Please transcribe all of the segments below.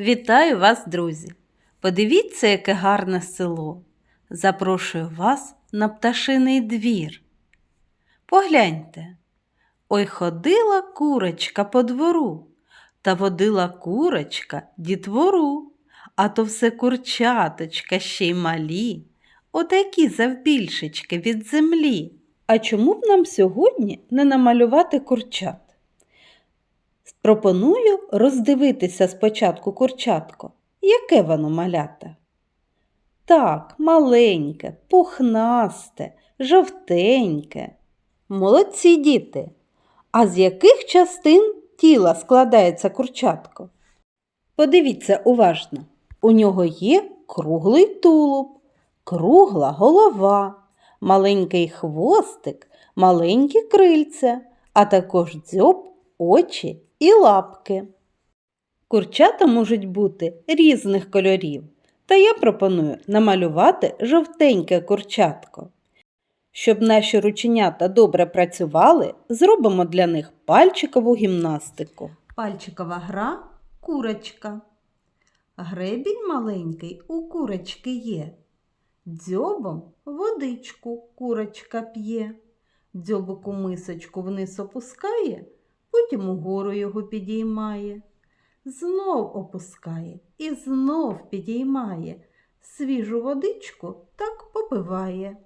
Вітаю вас, друзі! Подивіться, яке гарне село. Запрошую вас на пташиний двір. Погляньте. Ой ходила курочка по двору, та водила курочка дітвору, а то все курчаточка ще й малі, отакі завбільшечки від землі. А чому б нам сьогодні не намалювати курчат? Пропоную роздивитися спочатку курчатко. Яке воно малята? Так, маленьке, пухнасте, жовтеньке. Молодці діти. А з яких частин тіла складається курчатко? Подивіться уважно. У нього є круглий тулуб, кругла голова, маленький хвостик, маленькі крильця, а також дзьоб, очі і лапки. Курчата можуть бути різних кольорів, та я пропоную намалювати жовтеньке курчатко. Щоб наші рученята добре працювали, зробимо для них пальчикову гімнастику. Пальчикова гра курочка. Гребінь маленький у курочки є. Дзьобом водичку курочка п'є. Дзьобок у мисочку вниз опускає, потім угору його підіймає. Знов опускає і знов підіймає. Свіжу водичку так попиває.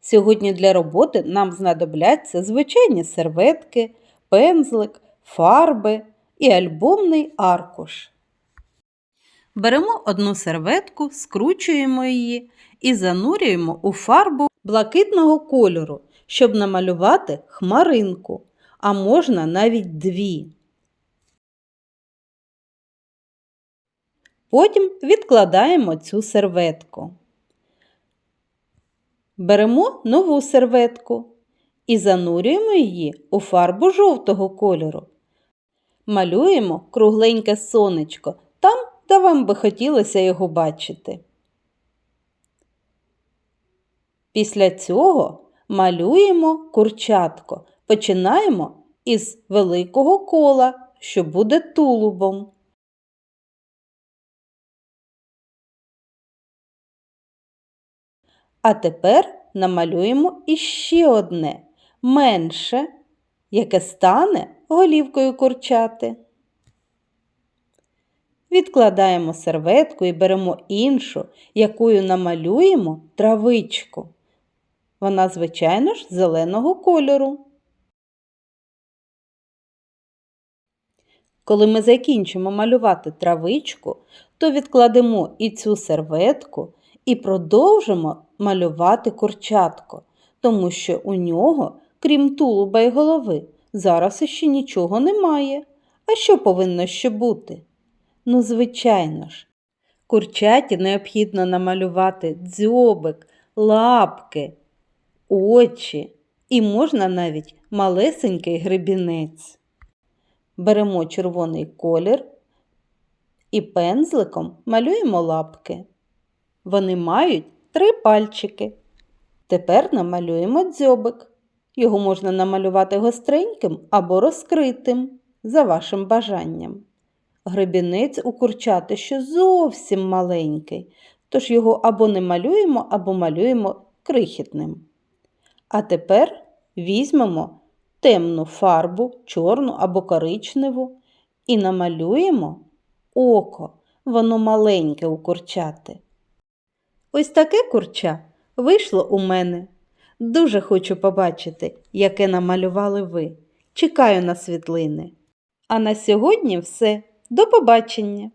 Сьогодні для роботи нам знадобляться звичайні серветки, пензлик, фарби і альбомний аркуш. Беремо одну серветку, скручуємо її і занурюємо у фарбу блакитного кольору, щоб намалювати хмаринку, а можна навіть дві. Потім відкладаємо цю серветку. Беремо нову серветку і занурюємо її у фарбу жовтого кольору. Малюємо кругленьке сонечко там, де вам би хотілося його бачити. Після цього малюємо курчатко. Починаємо із великого кола, що буде тулубом. А тепер намалюємо іще одне менше, яке стане голівкою курчати. Відкладаємо серветку і беремо іншу, якою намалюємо травичку. Вона, звичайно ж, зеленого кольору. Коли ми закінчимо малювати травичку, то відкладемо і цю серветку і продовжимо малювати курчатко, тому що у нього, крім тулуба й голови, зараз іще нічого немає. А що повинно ще бути? Ну, звичайно ж, курчаті необхідно намалювати дзьобик, лапки, очі і можна навіть малесенький гребінець. Беремо червоний колір і пензликом малюємо лапки. Вони мають три пальчики. Тепер намалюємо дзьобик. Його можна намалювати гостреньким або розкритим, за вашим бажанням. Гребінець у курчати ще зовсім маленький, тож його або не малюємо, або малюємо крихітним. А тепер візьмемо темну фарбу, чорну або коричневу, і намалюємо око, воно маленьке у курчати. Ось таке курча вийшло у мене. Дуже хочу побачити, яке намалювали ви. Чекаю на світлини. А на сьогодні все. До побачення!